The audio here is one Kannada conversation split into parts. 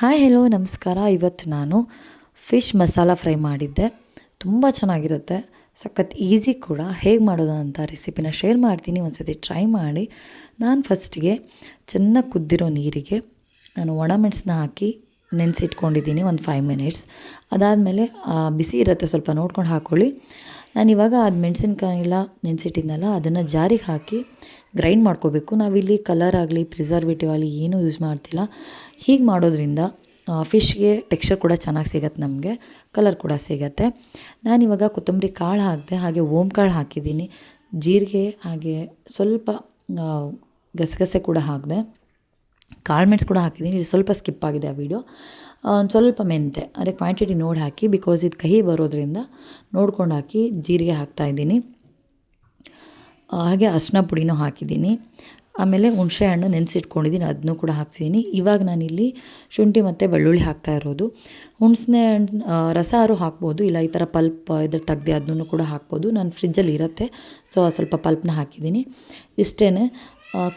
ಹಾಯ್ ಹೆಲೋ ನಮಸ್ಕಾರ. ಇವತ್ತು ನಾನು ಫಿಶ್ ಮಸಾಲ ಫ್ರೈ ಮಾಡಿದ್ದೆ. ತುಂಬ ಚೆನ್ನಾಗಿರುತ್ತೆ. ಸಖತ್ ಈಸಿ ಕೂಡ. ಹೇಗೆ ಮಾಡೋದು ಅಂತ ರೆಸಿಪಿನ ಶೇರ್ ಮಾಡ್ತೀನಿ. ಒಂದು ಸತಿ ಟ್ರೈ ಮಾಡಿ. ನಾನು ಫಸ್ಟಿಗೆ ಚೆನ್ನಾಗಿ ಕುದ್ದಿರೋ ನೀರಿಗೆ ನಾನು ಒಣಮೆಣಸನ್ನ ಹಾಕಿ ನೆನೆಸಿಟ್ಕೊಂಡಿದ್ದೀನಿ. ಒಂದು ಫೈವ್ ಮಿನಿಟ್ಸ್ ಅದಾದಮೇಲೆ ಬಿಸಿ ಇರುತ್ತೆ ಸ್ವಲ್ಪ ನೋಡ್ಕೊಂಡು ಹಾಕ್ಕೊಳ್ಳಿ ನಾನು ಇವಾಗ ಅದು ಮೆಣಸಿನ್ಕಾಯಿಲ್ಲ ನೆನೆಸಿಟ್ಟಿದ್ನಲ್ಲ, ಅದನ್ನು ಜಾರಿಗೆ ಹಾಕಿ ಗ್ರೈಂಡ್ ಮಾಡ್ಕೋಬೇಕು. ನಾವಿಲ್ಲಿ ಕಲರ್ ಆಗಲಿ, ಪ್ರಿಸರ್ವೇಟಿವ್ ಆಗಲಿ ಏನೂ ಯೂಸ್ ಮಾಡ್ತಿಲ್ಲ. ಹೀಗೆ ಮಾಡೋದ್ರಿಂದ ಫಿಶ್ಗೆ ಟೆಕ್ಸ್ಚರ್ ಕೂಡ ಚೆನ್ನಾಗಿ ಸಿಗತ್ತೆ ನಮಗೆ, ಕಲರ್ ಕೂಡ ಸಿಗತ್ತೆ. ನಾನಿವಾಗ ಕೊತ್ತಂಬರಿ ಕಾಳು ಹಾಕಿದೆ, ಹಾಗೆ ಓಮ್ ಕಾಳು ಹಾಕಿದ್ದೀನಿ. ಜೀರಿಗೆ, ಹಾಗೆ ಸ್ವಲ್ಪ ಗಸಗಸೆ ಕೂಡ ಹಾಕಿದೆ. ಕಾಳು ಮೆಣಸು ಕೂಡ ಹಾಕಿದ್ದೀನಿ. ಇಲ್ಲಿ ಸ್ವಲ್ಪ ಸ್ಕಿಪ್ ಆಗಿದೆ ಆ ವಿಡಿಯೋ. ಒಂದು ಸ್ವಲ್ಪ ಮೆಂತೆ ಅದೇ ಕ್ವಾಂಟಿಟಿ ನೋಡಿ ಹಾಕಿ ಬಿಕಾಸ್ ಇದು ಕಹಿ ಬರೋದ್ರಿಂದ ನೋಡ್ಕೊಂಡು ಹಾಕಿ ಜೀರಿಗೆ ಹಾಕ್ತಾಯಿದ್ದೀನಿ ಹಾಗೆ ಅರ್ಶಿನ ಪುಡಿನೂ ಹಾಕಿದ್ದೀನಿ. ಆಮೇಲೆ ಹುಣಸೆ ಹಣ್ಣು ನೆನೆಸಿಟ್ಕೊಂಡಿದ್ದೀನಿ ಅದನ್ನೂ ಕೂಡ ಹಾಕ್ಸಿದ್ದೀನಿ. ಇವಾಗ ನಾನಿಲ್ಲಿ ಶುಂಠಿ ಮತ್ತು ಬೆಳ್ಳುಳ್ಳಿ ಹಾಕ್ತಾ ಇರೋದು. ಹುಣಸೆ ಹಣ್ಣು ರಸಾರು ಹಾಕ್ಬೋದು, ಇಲ್ಲ ಈ ಥರ ಪಲ್ಪ್ ಇದ್ರ ತೆಗ್ದು ಅದನ್ನು ಕೂಡ ಹಾಕ್ಬೋದು. ನಾನು ಫ್ರಿಜ್ಜಲ್ಲಿ ಇರುತ್ತೆ ಸೊ ಸ್ವಲ್ಪ ಪಲ್ಪ್ನ ಹಾಕಿದ್ದೀನಿ. ಇಷ್ಟೇ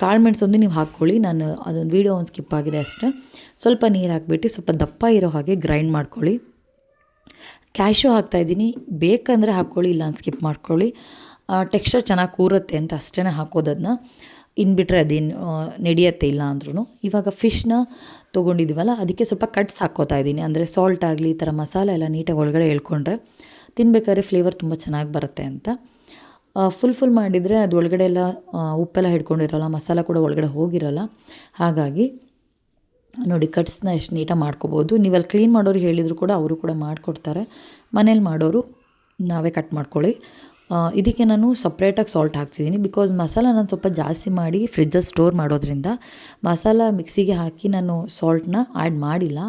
ಕಾಳು ಮೆಣಸೊಂದು ನೀವು ಹಾಕ್ಕೊಳ್ಳಿ. ನಾನು ಅದೊಂದು ವೀಡಿಯೋ ಒಂದು ಸ್ಕಿಪ್ ಆಗಿದೆ ಅಷ್ಟೇ. ಸ್ವಲ್ಪ ನೀರು ಹಾಕ್ಬಿಟ್ಟು ಸ್ವಲ್ಪ ದಪ್ಪ ಇರೋ ಹಾಗೆ ಗ್ರೈಂಡ್ ಮಾಡ್ಕೊಳ್ಳಿ. ಕ್ಯಾಶು ಹಾಕ್ತಾಯಿದ್ದೀನಿ ಬೇಕಂದರೆ ಹಾಕ್ಕೊಳ್ಳಿ, ಇಲ್ಲ ಸ್ಕಿಪ್ ಮಾಡ್ಕೊಳ್ಳಿ. ಟೆಕ್ಸ್ಚರ್ ಚೆನ್ನಾಗಿ ಕೂರುತ್ತೆ ಅಂತ ಅಷ್ಟೇ ಹಾಕೋದನ್ನ ಇನ್ನು ಬಿಟ್ಟರೆ ಅದೇನು ನಡೆಯುತ್ತೆ ಇಲ್ಲ ಅಂದ್ರೂ ಇವಾಗ ಫಿಶ್ನ ತೊಗೊಂಡಿದ್ದೀವಲ್ಲ ಅದಕ್ಕೆ ಸ್ವಲ್ಪ ಕಟ್ಸ್ ಹಾಕೋತಾ ಇದ್ದೀನಿ. ಅಂದರೆ ಸಾಲ್ಟ್ ಆಗಲಿ, ಈ ಥರ ಮಸಾಲೆ ಎಲ್ಲ ನೀಟಾಗಿ ಒಳಗಡೆ ಹೇಳ್ಕೊಂಡ್ರೆ ತಿನ್ಬೇಕಾದ್ರೆ ಫ್ಲೇವರ್ ತುಂಬ ಚೆನ್ನಾಗಿ ಬರುತ್ತೆ ಅಂತ. ಫುಲ್ ಫುಲ್ ಮಾಡಿದರೆ ಅದು ಒಳಗಡೆ ಎಲ್ಲ ಉಪ್ಪೆಲ್ಲ ಹಿಡ್ಕೊಂಡಿರೋಲ್ಲ, ಮಸಾಲ ಕೂಡ ಒಳಗಡೆ ಹೋಗಿರೋಲ್ಲ. ಹಾಗಾಗಿ ನೋಡಿ ಕಟ್ಸ್ನ ಎಷ್ಟು ನೀಟಾಗಿ ಮಾಡ್ಕೋಬೋದು. ನೀವಲ್ಲಿ ಕ್ಲೀನ್ ಮಾಡೋರು ಹೇಳಿದ್ರು ಕೂಡ ಅವರು ಕೂಡ ಮಾಡಿಕೊಡ್ತಾರೆ. ಮನೇಲಿ ಮಾಡೋರು ನಾವೇ ಕಟ್ ಮಾಡ್ಕೊಳ್ಳಿ. ಇದಕ್ಕೆ ನಾನು ಸಪ್ರೇಟಾಗಿ ಸಾಲ್ಟ್ ಹಾಕ್ತಿದ್ದೀನಿ ಬಿಕಾಸ್ ಮಸಾಲ ನಾನು ಸ್ವಲ್ಪ ಜಾಸ್ತಿ ಮಾಡಿ ಫ್ರಿಜ್ಜಲ್ಲಿ ಸ್ಟೋರ್ ಮಾಡೋದ್ರಿಂದ ಮಸಾಲ ಮಿಕ್ಸಿಗೆ ಹಾಕಿ ನಾನು ಸಾಲ್ಟ್ನ ಆ್ಯಡ್ ಮಾಡಿಲ್ಲ.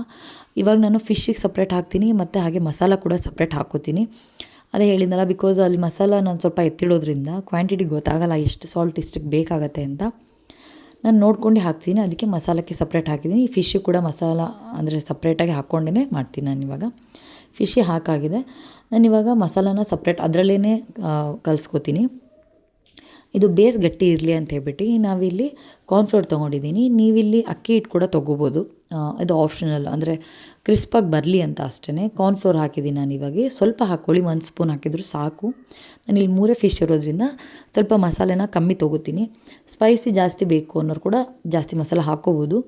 ಇವಾಗ ನಾನು ಫಿಶ್ಶಿಗೆ ಸಪ್ರೇಟ್ ಹಾಕ್ತೀನಿ, ಮತ್ತು ಹಾಗೆ ಮಸಾಲ ಕೂಡ ಸಪ್ರೇಟ್ ಹಾಕ್ಕೋತೀನಿ ಅದೇ ಹೇಳಿದ್ನಲ್ಲ ಬಿಕಾಸ್ ಅಲ್ಲಿ ಮಸಾಲ ನಾನು ಸ್ವಲ್ಪ ಎತ್ತಿಡೋದ್ರಿಂದ ಕ್ವಾಂಟಿಟಿ ಗೊತ್ತಾಗಲ್ಲ, ಎಷ್ಟು ಸಾಲ್ಟ್ ಇಷ್ಟಕ್ಕೆ ಬೇಕಾಗತ್ತೆ ಅಂತ. ನಾನು ನೋಡ್ಕೊಂಡು ಹಾಕ್ತೀನಿ, ಅದಕ್ಕೆ ಮಸಾಲಕ್ಕೆ ಸಪ್ರೇಟ್ ಹಾಕಿದ್ದೀನಿ. ಈ ಫಿಶ್ ಕೂಡ ಮಸಾಲ ಅಂದರೆ ಸಪ್ರೇಟಾಗಿ ಹಾಕ್ಕೊಂಡೇ ಮಾಡ್ತೀನಿ ನಾನು ಇವಾಗ. ಫಿಶ್ಶಿ ಹಾಕಾಗಿದೆ. ನಾನು ಇವಾಗ ಮಸಾಲಾನ ಸಪ್ರೇಟ್ ಅದರಲ್ಲೇ ಕಲಿಸ್ಕೋತೀನಿ. ಇದು ಬೇಸ್ ಗಟ್ಟಿ ಇರಲಿ ಅಂತ ಹೇಳ್ಬಿಟ್ಟು ನಾವಿಲ್ಲಿ ಕಾರ್ನ್ಫ್ಲೋರ್ ತೊಗೊಂಡಿದ್ದೀನಿ. ನೀವಿಲ್ಲಿ ಅಕ್ಕಿ ಹಿಟ್ಟು ಕೂಡ ತೊಗೋಬೋದು. ಇದು ಆಪ್ಷನಲ್ ಅಂದರೆ ಕ್ರಿಸ್ಪಾಗಿ ಬರಲಿ ಅಂತ ಅಷ್ಟೇ ಕಾರ್ನ್ಫ್ಲೋರ್ ಹಾಕಿದ್ದೀನಿ ನಾನು ಇವಾಗ. ಸ್ವಲ್ಪ ಹಾಕ್ಕೊಳ್ಳಿ. ಒಂದು ಸ್ಪೂನ್ ಹಾಕಿದ್ರು ಸಾಕು. ನಾನು ಇಲ್ಲಿ ಮೂರೇ ಫಿಶ್ ಇರೋದ್ರಿಂದ ಸ್ವಲ್ಪ ಮಸಾಲೆನ ಕಮ್ಮಿ ತೊಗೋತೀನಿ. ಸ್ಪೈಸಿ ಜಾಸ್ತಿ ಬೇಕು ಅನ್ನೋರು ಕೂಡ ಜಾಸ್ತಿ ಮಸಾಲೆ ಹಾಕ್ಕೋಬೋದು.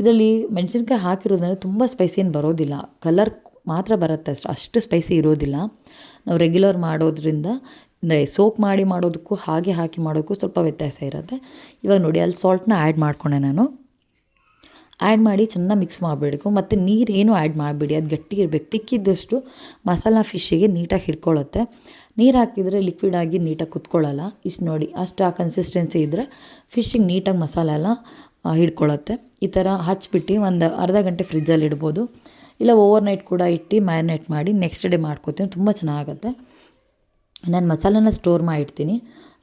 ಇದರಲ್ಲಿ ಮೆಣಸಿನ್ಕಾಯಿ ಹಾಕಿರೋದ್ರಿಂದ ತುಂಬ ಸ್ಪೈಸಿ ಏನು ಬರೋದಿಲ್ಲ. ಕಲರ್ ಮಾತ್ರ ಬರುತ್ತೆ ಅಷ್ಟು ಅಷ್ಟು ಸ್ಪೈಸಿ ಇರೋದಿಲ್ಲ. ನಾವು ರೆಗ್ಯುಲರ್ ಮಾಡೋದ್ರಿಂದ, ಅಂದರೆ ಸೋಕ್ ಮಾಡಿ ಮಾಡೋದಕ್ಕೂ, ಹಾಗೆ ಹಾಕಿ ಮಾಡೋದಕ್ಕೂ ಸ್ವಲ್ಪ ವ್ಯತ್ಯಾಸ ಇರುತ್ತೆ. ಇವಾಗ ನೋಡಿ, ಅಲ್ಲಿ ಸಾಲ್ಟ್ನ ಆ್ಯಡ್ ಮಾಡ್ಕೊಂಡೆ ನಾನು. ಆ್ಯಡ್ ಮಾಡಿ ಚೆನ್ನಾಗಿ ಮಿಕ್ಸ್ ಮಾಡಬೇಕು ಮತ್ತು ನೀರೇನು ಆ್ಯಡ್ ಮಾಡಬೇಡಿ. ಅದು ಗಟ್ಟಿ ಇರಬೇಕು. ತಿಕ್ಕಿದ್ದಷ್ಟು ಮಸಾಲ ಫಿಶ್ಶಿಗೆ ನೀಟಾಗಿ ಹಿಡ್ಕೊಳ್ಳುತ್ತೆ ನೀರು ಹಾಕಿದರೆ ಲಿಕ್ವಿಡ್ ಆಗಿ ನೀಟಾಗಿ ಕುತ್ಕೊಳ್ಳಲ್ಲ ಇಷ್ಟು ನೋಡಿ. ಅಷ್ಟು ಆ ಕನ್ಸಿಸ್ಟೆನ್ಸಿ ಇದ್ದರೆ ಫಿಶ್ಶಿಗೆ ನೀಟಾಗಿ ಮಸಾಲ ಎಲ್ಲ ಹಿಡ್ಕೊಳ್ಳುತ್ತೆ ಈ ಥರ ಹಚ್ಬಿಟ್ಟು ಒಂದು ಅರ್ಧ ಗಂಟೆ ಫ್ರಿಜ್ಜಲ್ಲಿ ಇಡ್ಬೋದು. ಇಲ್ಲ ಓವರ್ ನೈಟ್ ಕೂಡ ಇಟ್ಟು ಮ್ಯಾರಿನೇಟ್ ಮಾಡಿ ನೆಕ್ಸ್ಟ್ ಡೇ ಮಾಡ್ಕೋತೀನಿ. ತುಂಬ ಚೆನ್ನಾಗುತ್ತೆ. ನಾನು ಮಸಾಲನ ಸ್ಟೋರ್ ಮಾಡಿಡ್ತೀನಿ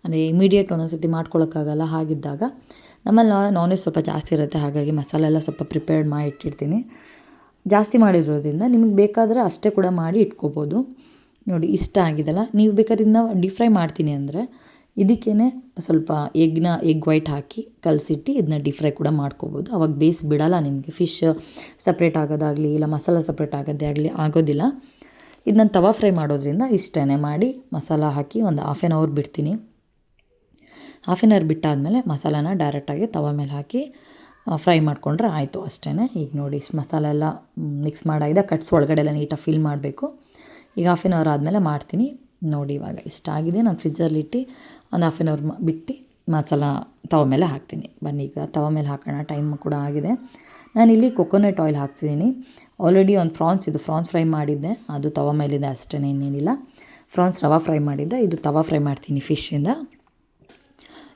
ಅಂದರೆ ಇಮಿಡಿಯೇಟ್ ಒಂದೊಂದು ಸರ್ತಿ ಮಾಡ್ಕೊಳ್ಳೋಕ್ಕಾಗಲ್ಲ ಹಾಗಿದ್ದಾಗ. ನಮ್ಮಲ್ಲಿ ನಾನ್ ವೆಜ್ ಸ್ವಲ್ಪ ಜಾಸ್ತಿ ಇರುತ್ತೆ, ಹಾಗಾಗಿ ಮಸಾಲೆ ಎಲ್ಲ ಸ್ವಲ್ಪ ಪ್ರಿಪೇರ್ಡ್ ಮಾಡಿ ಇಟ್ಟಿರ್ತೀನಿ. ಜಾಸ್ತಿ ಮಾಡಿರೋದ್ರಿಂದ ನಿಮಗೆ ಬೇಕಾದರೆ ಅಷ್ಟೇ ಕೂಡ ಮಾಡಿ ಇಟ್ಕೋಬೋದು. ನೋಡಿ, ಇಷ್ಟ ಆಗಿದೆಲ್ಲ. ನೀವು ಬೇಕಾದ್ರೆ ಇದನ್ನ ಡೀಪ್ ಫ್ರೈ ಮಾಡ್ತೀನಿ ಅಂದರೆ ಇದಕ್ಕೇ ಸ್ವಲ್ಪ ಎಗ್ನ ಎಗ್ ವೈಟ್ ಹಾಕಿ ಕಲಸಿಟ್ಟು ಇದನ್ನ ಡೀಪ್ ಫ್ರೈ ಕೂಡ ಮಾಡ್ಕೋಬೋದು. ಅವಾಗ ಬೇಯಿಸಿ ಬಿಡಲ್ಲ ನಿಮಗೆ. ಫಿಶ್ ಸಪ್ರೇಟ್ ಆಗೋದಾಗಲಿ, ಇಲ್ಲ ಮಸಾಲ ಸಪ್ರೇಟ್ ಆಗೋದೇ ಆಗಲಿ, ಆಗೋದಿಲ್ಲ. ಇದನ್ನ ತವಾ ಫ್ರೈ ಮಾಡೋದ್ರಿಂದ ಇಷ್ಟೇ ಮಾಡಿ ಮಸಾಲ ಹಾಕಿ ಒಂದು ಹಾಫ್ ಆ್ಯನ್ ಅವರ್ ಬಿಡ್ತೀನಿ. ಹಾಫ್ ಆನ್ ಅವರ್ ಬಿಟ್ಟಾದಮೇಲೆ ಮಸಾಲಾನ ಡೈರೆಕ್ಟಾಗಿ ತವ ಮೇಲೆ ಹಾಕಿ ಫ್ರೈ ಮಾಡಿಕೊಂಡ್ರೆ ಆಯಿತು ಅಷ್ಟೇ ಈಗ ನೋಡಿ, ಮಸಾಲೆ ಎಲ್ಲ ಮಿಕ್ಸ್ ಮಾಡಾಗಿದೆ. ಕಟ್ಸ್ ಒಳಗಡೆ ಎಲ್ಲ ನೀಟಾಗಿ ಫಿಲ್ ಮಾಡಬೇಕು. ಈಗ ಹಾಫ್ ಆನ್ ಅವರ್ ಆದಮೇಲೆ ಮಾಡ್ತೀನಿ. ನೋಡಿ ಇವಾಗ ಇಷ್ಟ ಆಗಿದೆ. ನಾನು ಫ್ರಿಜ್ಜಲ್ಲಿಟ್ಟು ಒಂದು ಹಾಫ್ ಆನ್ ಅವರ್ ಬಿಟ್ಟು ಮಸಾಲ ತವ ಮೇಲೆ ಹಾಕ್ತೀನಿ. ಬನ್ನಿ, ಈಗ ತವ ಮೇಲೆ ಹಾಕೋಣ. ಟೈಮ್ ಕೂಡ ಆಗಿದೆ. ನಾನಿಲ್ಲಿ ಕೊಕೊನಟ್ ಆಯಿಲ್ ಹಾಕ್ತಿದ್ದೀನಿ ಆಲ್ರೆಡಿ ಒಂದು ಫ್ರಾನ್ಸ್ ಇದು ಫ್ರಾನ್ಸ್ ಫ್ರೈ ಮಾಡಿದ್ದೆ. ಅದು ತವ ಮೇಲಿದೆ ಅಷ್ಟೇ ಇನ್ನೇನಿಲ್ಲ. ಫ್ರಾನ್ಸ್ ರವಾ ಫ್ರೈ ಮಾಡಿದ್ದೆ. ಇದು ತವ ಫ್ರೈ ಮಾಡ್ತೀನಿ ಫಿಶ್ಶಿಂದ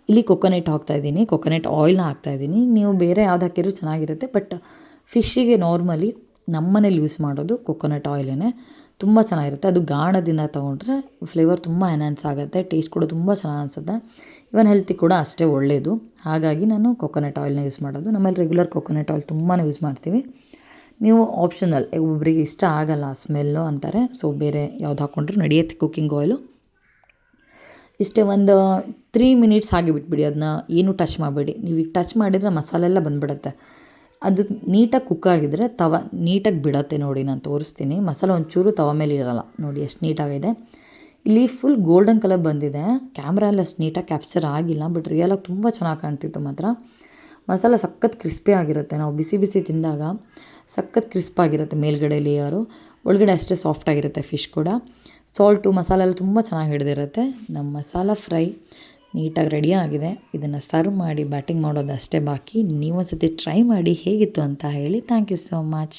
ಇಲ್ಲಿ ಕೊಕೊನೆಟ್ ಹಾಕ್ತಾಯಿದ್ದೀನಿ ಕೊಕೊನೆಟ್ ಆಯಿಲ್ನ ಹಾಕ್ತಾಯಿದ್ದೀನಿ ನೀವು ಬೇರೆ ಯಾವ್ದು ಹಾಕಿದ್ರು ಚೆನ್ನಾಗಿರುತ್ತೆ. ಬಟ್ ಫಿಶ್ಶಿಗೆ ನಾರ್ಮಲಿ ನಮ್ಮ ಮನೇಲಿ ಯೂಸ್ ಮಾಡೋದು ಕೊಕೊನಟ್ ಆಯಿಲೇ ತುಂಬ ಚೆನ್ನಾಗಿರುತ್ತೆ. ಅದು ಗಾಣದಿಂದ ತೊಗೊಂಡ್ರೆ ಫ್ಲೇವರ್ ತುಂಬ ಎನ್ಹಾನ್ಸ್ ಆಗುತ್ತೆ. ಟೇಸ್ಟ್ ಕೂಡ ತುಂಬ ಚೆನ್ನಾಗಿ ಅನಿಸುತ್ತೆ. ಇವನ್ ಹೆಲ್ತಿ ಕೂಡ ಅಷ್ಟೇ ಒಳ್ಳೆಯದು ಹಾಗಾಗಿ ನಾನು ಕೊಕೊನೆಟ್ ಆಯಿಲ್ನ ಯೂಸ್ ಮಾಡೋದು. ನಮ್ಮಲ್ಲಿ ರೆಗ್ಯುಲರ್ ಕೊಕೊನಟ್ ಆಯಿಲ್ ತುಂಬಾ ಯೂಸ್ ಮಾಡ್ತೀವಿ. ನೀವು ಆಪ್ಷನಲ್ ಒಬ್ಬೊಬ್ಬರಿಗೆ ಇಷ್ಟ ಆಗಲ್ಲ ಸ್ಮೆಲ್ಲು ಅಂತಾರೆ. ಸೊ ಬೇರೆ ಯಾವ್ದು ಹಾಕ್ಕೊಂಡ್ರು ನಡೆಯುತ್ತೆ ಕುಕ್ಕಿಂಗ್ ಆಯಿಲು ಇಷ್ಟೇ ಒಂದು ತ್ರೀ ಮಿನಿಟ್ಸ್ ಹಾಗೆ ಬಿಟ್ಬಿಡಿ ಅದನ್ನ ಏನು ಟಚ್ ಮಾಡಬೇಡಿ. ನೀವು ಈಗ ಟಚ್ ಮಾಡಿದರೆ ಮಸಾಲೆ ಎಲ್ಲ ಬಂದುಬಿಡುತ್ತೆ. ಅದು ನೀಟಾಗಿ ಕುಕ್ ಆಗಿದ್ರೆ ತವ ನೀಟಾಗಿ ಬಿಡತ್ತೆ ನೋಡಿ ನಾನು ತೋರಿಸ್ತೀನಿ. ಮಸಾಲೆ ಒಂಚೂರು ತವ ಮೇಲೆ ಇರಲ್ಲ. ನೋಡಿ ಎಷ್ಟು ನೀಟಾಗಿದೆ. ಇಲ್ಲಿ ಫುಲ್ ಗೋಲ್ಡನ್ ಕಲರ್ ಬಂದಿದೆ. ಕ್ಯಾಮ್ರಲ್ಲಿ ಅಷ್ಟು ನೀಟಾಗಿ ಕ್ಯಾಪ್ಚರ್ ಆಗಿಲ್ಲ ಬಟ್ ರಿಯಲಾಗಿ ತುಂಬ ಚೆನ್ನಾಗಿ ಕಾಣ್ತಿತ್ತು ಮಾತ್ರ. ಮಸಾಲ ಸಖತ್ ಕ್ರಿಸ್ಪಿ ಆಗಿರುತ್ತೆ. ನಾವು ಬಿಸಿ ಬಿಸಿ ತಿಂದಾಗ ಸಖತ್ ಕ್ರಿಸ್ಪ್ ಆಗಿರುತ್ತೆ ಮೇಲ್ಗಡೆ ಲೇಯರು ಒಳಗಡೆ ಅಷ್ಟೇ ಸಾಫ್ಟ್ ಆಗಿರುತ್ತೆ ಫಿಶ್ ಕೂಡ. ಸಾಲ್ಟು ಮಸಾಲೆ ಎಲ್ಲ ತುಂಬ ಚೆನ್ನಾಗಿ ಹಿಡಿದಿರುತ್ತೆ. ನಮ್ಮ ಮಸಾಲ ಫ್ರೈ ನೀಟಾಗಿ ರೆಡಿ ಆಗಿದೆ. ಇದನ್ನು ಸರ್ವ್ ಮಾಡಿ ಬ್ಯಾಟಿಂಗ್ ಮಾಡೋದು ಅಷ್ಟೇ ಬಾಕಿ. ನೀವೊಂದ್ಸತಿ ಟ್ರೈ ಮಾಡಿ ಹೇಗಿತ್ತು ಅಂತ ಹೇಳಿ. Thank you so much.